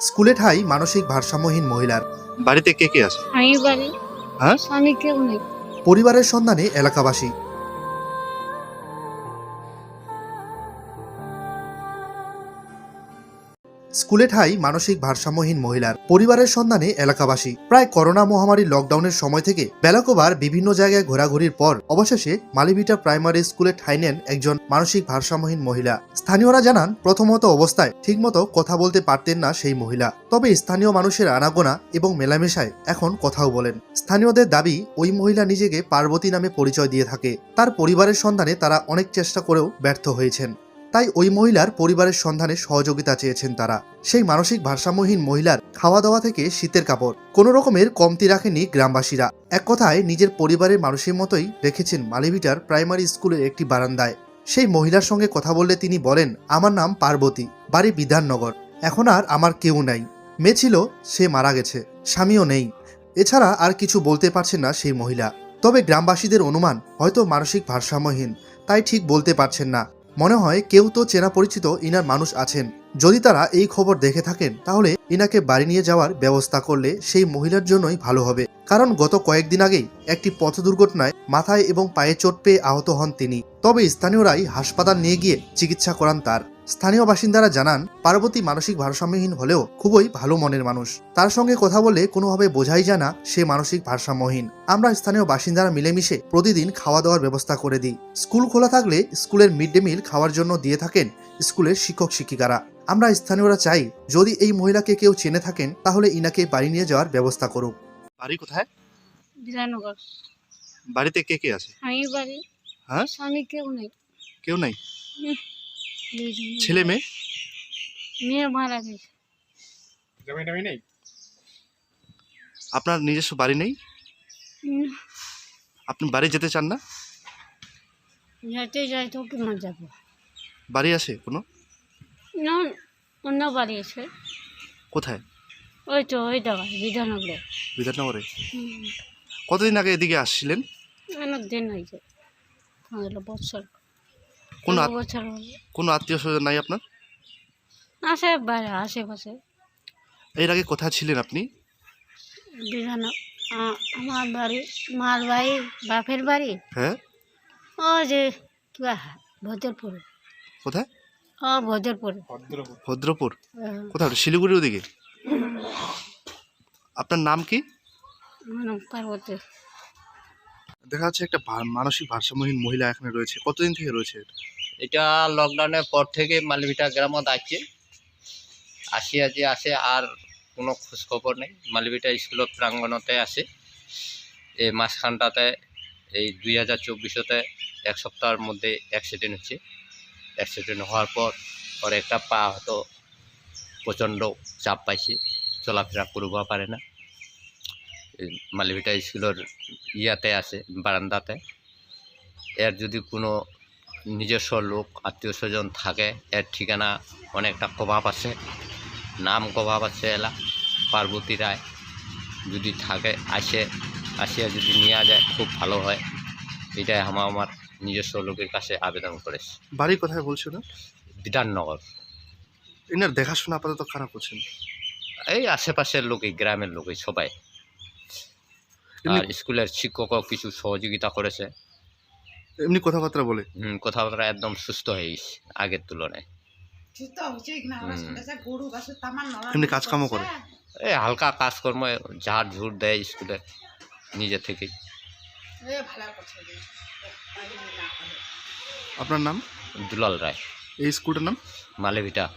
স্কুলে ঠাই মানসিক ভারসাম্যহীন মহিলার। বাড়িতে কে কে আছে? আমি বাড়ি। হ্যাঁ? আমি কেউ নেই। পরিবারের সন্ধানে এলাকাবাসী। স্কুলে ঠাই মানসিক ভারসাম্যহীন মহিলার পরিবারের সন্ধানে এলাকাবাসী। প্রায় করোনা মহামারীর লকডাউনের সময় থেকে বেলাকোবার বিভিন্ন জায়গায় ঘোরাঘুরির পর অবশেষে মালিভিটা প্রাইমারি স্কুলে ঠাই নেন একজন মানসিক ভারসাম্যহীন মহিলা। স্থানীয়রা জানান, প্রথমত অবস্থায় ঠিকমতো কথা বলতে পারতেন না সেই মহিলা। তবে স্থানীয় মানুষের আনাগোনা এবং মেলামেশায় এখন কথাও বলেন। স্থানীয়দের দাবি, ওই মহিলা নিজেকে পার্বতী নামে পরিচয় দিয়ে থাকে। তার পরিবারের সন্ধানে তারা অনেক চেষ্টা করেও ব্যর্থ হয়েছেন। তাই ওই মহিলার পরিবারের সন্ধানে সহযোগিতা চেয়েছেন তারা। সেই মানসিক ভারসাম্যহীন মহিলার খাওয়া দাওয়া থেকে শীতের কাপড়। কোনো রকমের কমতি রাখেনি গ্রামবাসীরা। এক কথায় নিজের পরিবারের মানুষের মতোই রেখেছেন মালিভিটার প্রাইমারি স্কুলের একটি বারান্দায়। সেই মহিলার সঙ্গে কথা বললে তিনি বলেন, আমার নাম পার্বতী, বাড়ি বিধাননগর। এখন আর আমার কেউ নাই। মেয়ে ছিল, সে মারা গেছে, স্বামীও নেই। এছাড়া আর কিছু বলতে পারছেন না সেই মহিলা। তবে গ্রামবাসীদের অনুমান হয়তো মানসিক ভারসাম্যহীন, তাই ঠিক বলতে পারছেন না। মনে হয় কেউ তো চেনা পরিচিত ইনার মানুষ আছেন। যদি তারা এই খবর দেখে থাকেন, তাহলে ইনাকে বাড়ি নিয়ে যাওয়ার ব্যবস্থা করলে সেই মহিলার জন্যই ভালো হবে। কারণ গত কয়েকদিন আগেই একটি পথ দুর্ঘটনায় মাথায় এবং পায়ে চোট পেয়ে আহত হন তিনি। তবে স্থানীয়রাই হাসপাতাল নিয়ে গিয়ে চিকিৎসা করান তার। স্থানীয় বাসিন্দারা জানান পার্বতী মানসিক ভারসাম্যহীন হলেও খুবই ভালো মনের মানুষ। তার সঙ্গে কথা বলে কোনোভাবে বোঝাই যায় না সে মানসিক ভারসাম্যহীন। আমরা স্থানীয় বাসিন্দারা মিলেমিশে প্রতিদিন খাওয়া দাওয়ার ব্যবস্থা করে দিই। স্কুল খোলা থাকলে স্কুলের মিড ডে মিল খাওয়ার জন্য দিয়ে থাকেন স্কুলের শিক্ষক শিক্ষিকারা। আমরা স্থানীয়রা চাই যদি এই মহিলাকে কেউ চেনে থাকেন তাহলে ইনাকে বাড়ি নিয়ে যাওয়ার ব্যবস্থা করুক। বাড়ি কোথায়? বিধাননগর। বাড়িতে কে কে আছে? আমি বাড়ি হ্যাঁ? স্বামী কেউ নেই। কেউ নাই। ছেলে মেয়ে মেয়ে মারা গেছে। জমি টমি নেই? আপনার নিজস্ব বাড়ি নেই? আপনি বাড়ি যেতে চান না? যেতে যাই তো কেমন যাব বাড়ি আছে কোনো? না অন্য বাড়ি আছে। কোথায়? ওই তো ওই জায়গায় বিধাননগরে বিধাননগরে কতদিন আগে এদিকে আসছিলেন? অনেক দিন হয়েছে। পনেরো বছর। কোন আত- বছর হলো কোনো আত্মীয় স্বজন নাই আপনার? আসে বাইরে আশেপাশে। এর আগে কোথায় ছিলেন আপনি? বিধান আ- আমার বাড়ি মার বাড়ি বাপের বাড়ি। হ্যাঁ? ও যে কিবা ভদ্রপুর। কোথায়? ও ভদ্রপুর। ভদ্রপুর। আহ, কোথায়? শিলিগুড়ির ওদিকে? আপনার নাম কি? মানে পার্বতী। দেখা যাচ্ছে একটা মানসিক ভারসাম্যহীন মহিলা এখানে রয়েছে। কতদিন থেকে রয়েছে এটা? লকডাউনের পর থেকে মালবিটা গ্রামত আছে। আসি আজি আসে আর কোনো খোঁজ খবর নেই মালবিটা স্কুলত প্রাঙ্গণতে আছে। এই মাঝখানটাতে এই দুই হাজার চব্বিশতে এক সপ্তাহের মধ্যে অ্যাক্সিডেন্ট হচ্ছে। অ্যাক্সিডেন্ট হওয়ার পর ওর একটা পা হয়তো প্রচণ্ড চাপ পাইছে। চলাফেরা করবা পারে না। মালবিটা স্কুলের ইয়াতে আছে বারান্দাতে। এর যদি কোনো নিজস্ব লোক আত্মীয় স্বজন থাকে এর ঠিকানা অনেকটা কভাব আছে। নাম কভাব আছে এলা পার্বতী রায়। যদি থাকে আসে আসিয়া যদি নেওয়া যায় খুব ভালো হয়। এটাই আমার আমার নিজস্ব লোকের কাছে আবেদন করেছি। বাড়ি কোথায় বলছো না বিধাননগর। এনার দেখাশোনা আপাতত খারাপ করছেন এই আশেপাশের লোকই গ্রামের লোকই সবাই। আর স্কুলের শিক্ষকও কিছু সহযোগিতা করেছে। এমনি কথাবার্তা বলে? হুম, কথাবার্তা একদম সুস্থ হয়ে গেছে আগের তুলনায়। এমনি কাজকামও করে এই হালকা কাজকর্ম ঝাড় ঝুড় দেয় স্কুলে নিজে থেকেই আপনার নাম? দুলাল রায়। এই স্কুলটার নাম? মালেভিটা।